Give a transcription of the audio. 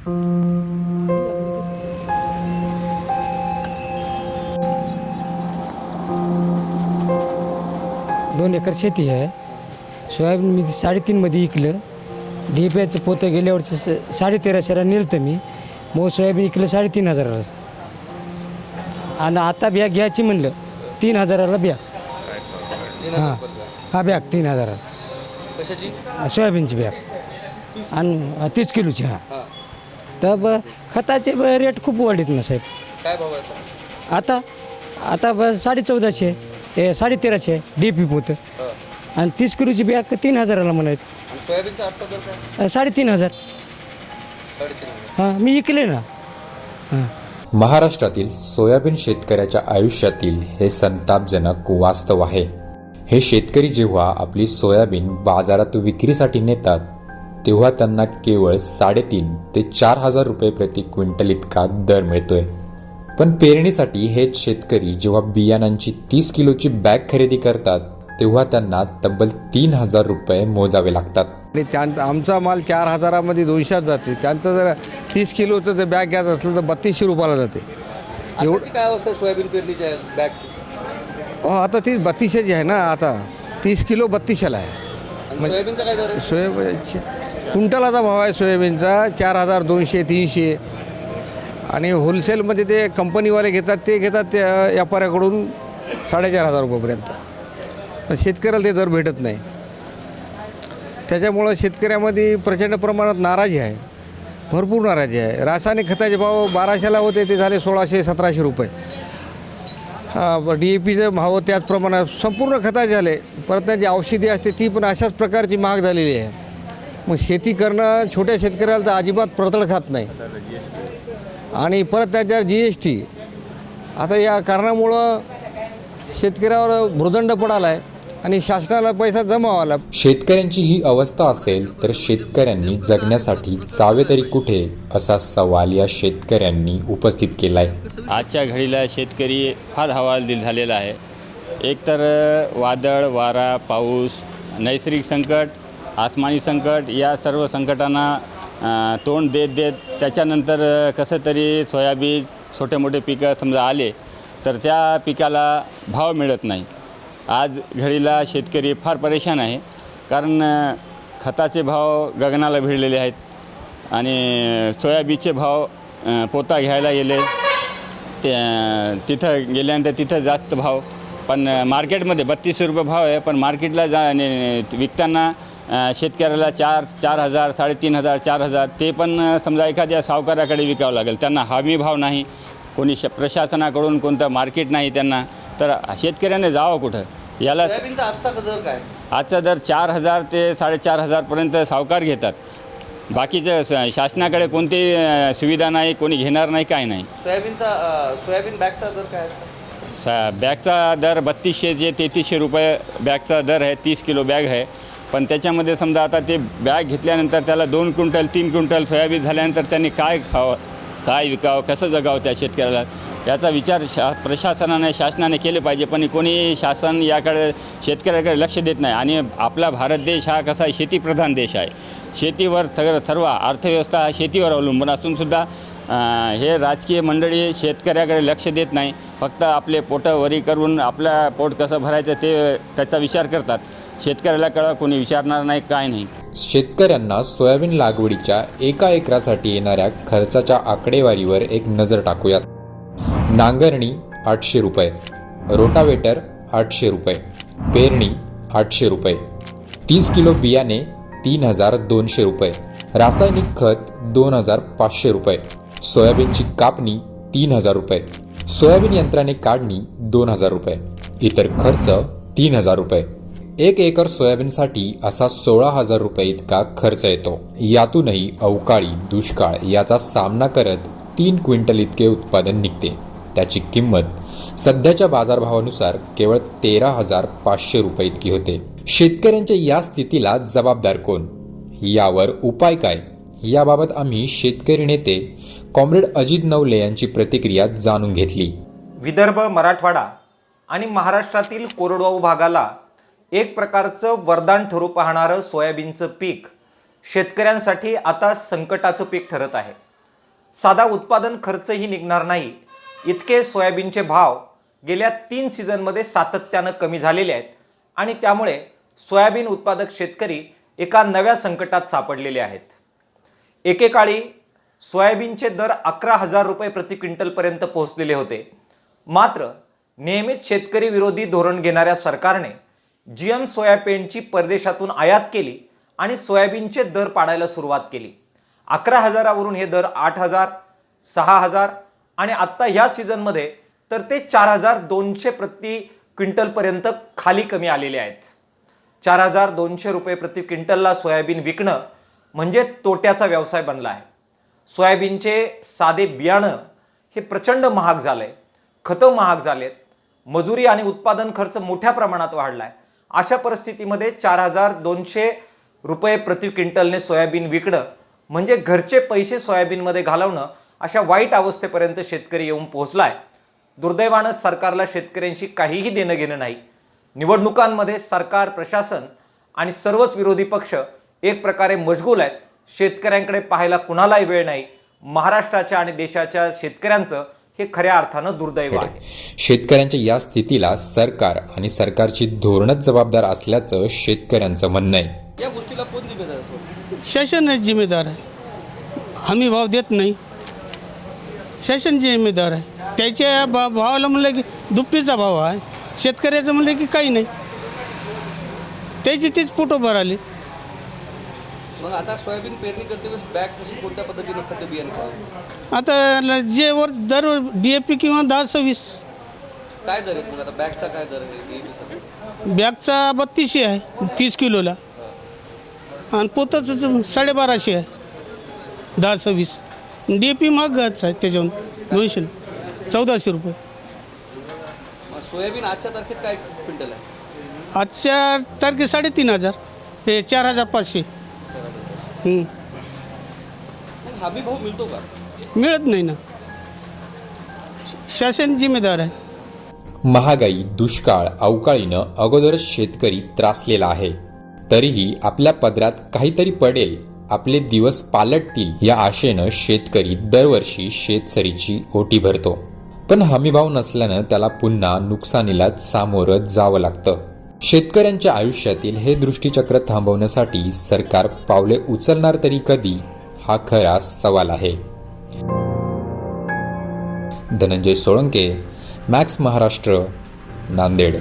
दोन एकर शेती आहे. सोयाबीन मी साडेतीनमध्ये इकलं. डी पी आयचं पोतं गेल्या वर्षी स- साडेतेराशेला नेलं मी. मग सोयाबीन इकलं साडेतीन हजाराला. आणि आता बॅग घ्यायची म्हणलं तीन हजाराला बॅग हां. हा बॅग तीन हजाराला. सोयाबीनची बॅग आणि तीस किलोची हां. तर ब खताचे ब रेट खूप वाढलेत ना साहेब. काय भाव आहे? आता? आता आता ब साडे चौदाशे हे साडे तेराशे डी पी पोतं हां. आणि तीस किलोची बॅग तीन हजाराला म्हणायत आणि सोयाबीनचा आजचा दर काय? साडेतीन हजार. साडेतीन हजार. हां मी इकले ना. हां. महाराष्ट्रातील सोयाबीन शेतकऱ्याच्या आयुष्यातील हे संतापजनक वास्तव आहे. हे शेतकरी जेव्हा आपली सोयाबीन बाजारात विक्रीसाठी नेतात तेव्हा त्यांना केवळ साडेतीन ते चार हजार रुपये प्रति क्विंटल इतका दर मिळतोय. पण पेरणीसाठी हेच शेतकरी जेव्हा बियाणांची तीस किलोची बॅग खरेदी करतात तेव्हा त्यांना तब्बल तीन हजार रुपये मोजावे लागतात. आणि त्यांचा आमचा माल चार हजारामध्ये दोनशेच जाते. त्यांचं जर तीस किलोचं जर बॅग घ्यायचं असलं तर बत्तीसशे रुपयाला जाते. आताची काय अवस्था सोयाबीन पेरणीच्या बॅगची? हो आता ती बत्तीसशेची आहे ना आता. तीस किलो बत्तीसशेला आहे. सोयाबीनचा काय दर कुंटलाचा भाव आहे सोयाबीनचा चार हजार दोनशे तीनशे. आणि होलसेलमध्ये ते कंपनीवाले घेतात ते घेतात त्या व्यापाऱ्याकडून साडेचार हजार रुपयापर्यंत. पण शेतकऱ्याला ते दर भेटत नाही. त्याच्यामुळं शेतकऱ्यामध्ये प्रचंड प्रमाणात नाराजी आहे. भरपूर नाराजी आहे. रासायनिक खताचे भाव बाराशेला होते ते झाले सोळाशे सतराशे रुपये. हां डी ए पीचे भाव त्याच प्रमाणात संपूर्ण खताचे झाले. परत त्याची औषधी असते ती पण अशाच प्रकारची महाग झालेली आहे. मग शेती करणं छोट्या शेतकऱ्याला तर अजिबात परतळ खात नाही. आणि परत त्याच्यावर जी एस टी आता या कारणामुळं शेतकऱ्यावर भृदंड पडाला आहे आणि शासनाला पैसा जमावाला शेतकऱ्यांची ही अवस्था असेल तर शेतकऱ्यांनी जगण्यासाठी जावे तरी कुठे असा सवाल या शेतकऱ्यांनी उपस्थित केलाय. आजच्या घडीला शेतकरी फार हवालदिल झालेला आहे. एकतर वादळ वारा पाऊस नैसर्गिक संकट आसमानी संकट या सर्व संकटांना तोंड देत देत त्याच्यानंतर कसं तरी सोयाबीन छोटे मोठे पिकं समजा आले तर त्या पिकाला भाव मिळत नाही. आज घडीला शेतकरी फार परेशान आहे. कारण खताचे भाव गगनाला भिडलेले आहेत आणि सोयाबीनचे भाव पोता घ्यायला गेले. ते तिथं गेल्यानंतर तिथं जास्त भाव. पण मार्केटमध्ये बत्तीसशे रुपये भाव आहे. पण मार्केटला जा विकताना शेतकऱ्याला चार चार हजार साडेतीन हजार चार हजार ते पण समजा एखाद्या सावकाराकडे विकावं लागेल. त्यांना हमी भाव नाही कोणी श प्रशासनाकडून कोणतं मार्केट नाही त्यांना तर शेतकऱ्याने जावं कुठं? याला आजचा दर काय? आजचा दर चार हजार ते साडेचार हजारपर्यंत सावकार घेतात. बाकीचं स- शासनाकडे कोणतीही अ, सुविधा नाही कोणी घेणार नाही काय नाही. सोयाबीनचा अं, सोयाबीन बॅगचा दर काय आहे? सा बॅगचा दर बत्तीसशे जे तेहतीसशे रुपये बॅगचा दर आहे तीस किलो बॅग आहे. पण त्याच्यामध्ये समजा आता ते बॅग घेतल्यानंतर त्याला दोन क्विंटल तीन क्विंटल सोयाबीन झाल्यानंतर त्यांनी काय खावं काय विकावं कसं जगावं त्या शेतकऱ्याला? याचा विचार शा प्रशासनाने शासनाने केले पाहिजे पण कोणी शासन याकडे शेतकऱ्याकडे लक्ष देत नाही. आणि आपला भारत देश हा कसा आहे? शेतीप्रधान देश आहे. शेतीवर सगळं सर्व अर्थव्यवस्था शेतीवर अवलंबून असूनसुद्धा हे राजकीय मंडळी शेतकऱ्याकडे लक्ष देत नाही. फक्त आपले पोटं वरी करून आपलं पोट कसं भरायचं ते त्याचा विचार करतात. शेतकऱ्याला कळा कोणी विचारणार नाही काय नाही. शेतकऱ्यांना सोयाबीन लागवडीच्या एका एकरासाठी येणाऱ्या खर्चाच्या आकडेवारीवर एक नजर टाकूयात. नांगरणी आठशे रुपये रोटावेटर आठशे रुपये पेरणी आठशे रुपये तीस किलो बियाणे तीन हजार दोनशे रुपये रासायनिक खत दोन हजार पाचशे रुपये सोयाबीनची कापणी तीन हजार रुपये सोयाबीन यंत्राने काढणी दोन हजार रुपये इतर खर्च तीन हजार रुपये. एक एकर सोयाबीनसाठी असा सोळा हजार रुपये इतका खर्च येतो. यातूनही अवकाळी दुष्काळ याचा सामना करत तीन क्विंटल इतके उत्पादन निघते. त्याची किंमत सध्याच्या बाजारभावानुसार केवळ तेरा हजार पाचशे रुपये इतकी होते. शेतकऱ्यांच्या या स्थितीला जबाबदार कोण? यावर उपाय काय? याबाबत आम्ही शेतकरी नेते कॉम्रेड अजित नवले यांची प्रतिक्रिया जाणून घेतली. विदर्भ मराठवाडा आणि महाराष्ट्रातील कोरडवाहू भागाला एक प्रकारचं वरदान ठरू पाहणारं सोयाबीनचं पीक शेतकऱ्यांसाठी आता संकटाचं पीक ठरत आहे. साधा उत्पादन खर्चही निघणार नाही. इतके सोयाबीनचे भाव गेल्या तीन सीझनमध्ये सातत्यानं कमी झालेले आहेत आणि त्यामुळे सोयाबीन उत्पादक शेतकरी एका नव्या संकटात सापडलेले आहेत. एकेकाळी सोयाबीनचे दर अकरा हजार रुपये प्रति क्विंटलपर्यंत पोहोचलेले होते. मात्र नेहमीच शेतकरी विरोधी धोरण घेणाऱ्या सरकारने जी एम सोयाबीनची परदेशातून आयात केली आणि सोयाबीनचे दर पाडायला सुरुवात केली. अकरा हजारावरून हे दर आठ हजार सहा हजार आणि आत्ता ह्या सीझनमध्ये तर ते चार हजार दोनशे प्रति क्विंटलपर्यंत खाली कमी आलेले आहेत. चार हजार दोनशे रुपये प्रति क्विंटलला सोयाबीन विकणं म्हणजे तोट्याचा व्यवसाय बनला आहे. सोयाबीनचे साधे बियाणं हे प्रचंड महाग झालं आहे खतं महाग झालेत. मजुरी आणि उत्पादन खर्च मोठ्या प्रमाणात वाढला आहे अशा परिस्थितीमध्ये चार हजार दोनशे रुपये प्रति क्विंटलने सोयाबीन विकणं म्हणजे घरचे पैसे सोयाबीनमध्ये घालवणं अशा वाईट अवस्थेपर्यंत शेतकरी येऊन पोहोचला आहे दुर्दैवानं सरकारला शेतकऱ्यांशी काहीही देणं घेणं नाही. निवडणुकांमध्ये सरकार प्रशासन आणि सर्वच विरोधी पक्ष एक प्रकारे मजगूल आहेत. शेतकऱ्यांकडे पाहायला कुणालाही वेळ नाही. महाराष्ट्राच्या आणि देशाच्या शेतकऱ्यांचं हे खऱ्या अर्थानं दुर्दैव आहे. शेतकऱ्यांच्या या स्थितीला सरकार आणि सरकारची धोरणच जबाबदार असल्याचं शेतकऱ्यांचं म्हणणं आहे. या गोष्टीला कोण जिम्मेदार असतो शासन जिम्मेदार आहे. हमी भाव देत नाही. शासन जिम्मेदार आहे. त्याच्या भा भावाला म्हणलं की दुपटीचा भाव आहे. शेतकऱ्याचं म्हणलं की काही नाही. त्याची तीच फोटो भराले. मग आता सोयाबीन पेरणी करते वेळेस बॅग कशी कोणत्या पद्धतीने खत बियाणे? आता जे वर दर डी ए पी किंवा दहा सव्वीस काय दर आहे मग आता? बॅगचा काय दर आहे? बॅगचा बत्तीसशे आहे तीस किलोला. आणि पोताचं साडेबाराशे आहे दहा सव्वीस डी ए पी महागच आहे त्याच्याहून दोनशे चौदाशे रुपये. मग सोयाबीन आजच्या तारखेत काय क्विंटल आहे? आजच्या तारखे साडेतीन हजार. हे चार हजार पाचशे. मग हमी भाव मिळतो का? मिळत नाही ना. शासन जिम्मेदार आहे. महागाई दुष्काळ अवकाळीनं अगोदरच शेतकरी त्रासलेला आहे. तरीही आपल्या पदरात काहीतरी पडेल. आपले दिवस पालटतील या आशेनं शेतकरी दरवर्षी शेतसरीची ओटी भरतो. पण हमीभाव नसल्यानं त्याला पुन्हा नुकसानीलाच सामोरं जावं लागतं. शेतकऱ्यांच्या आयुष्यातील हे दृष्टीचक्र थांबवण्यासाठी सरकार पावले उचलणार तरी कधी? हा खरा सवाल आहे. धनंजय सोळंके मॅक्स महाराष्ट्र नांदेड.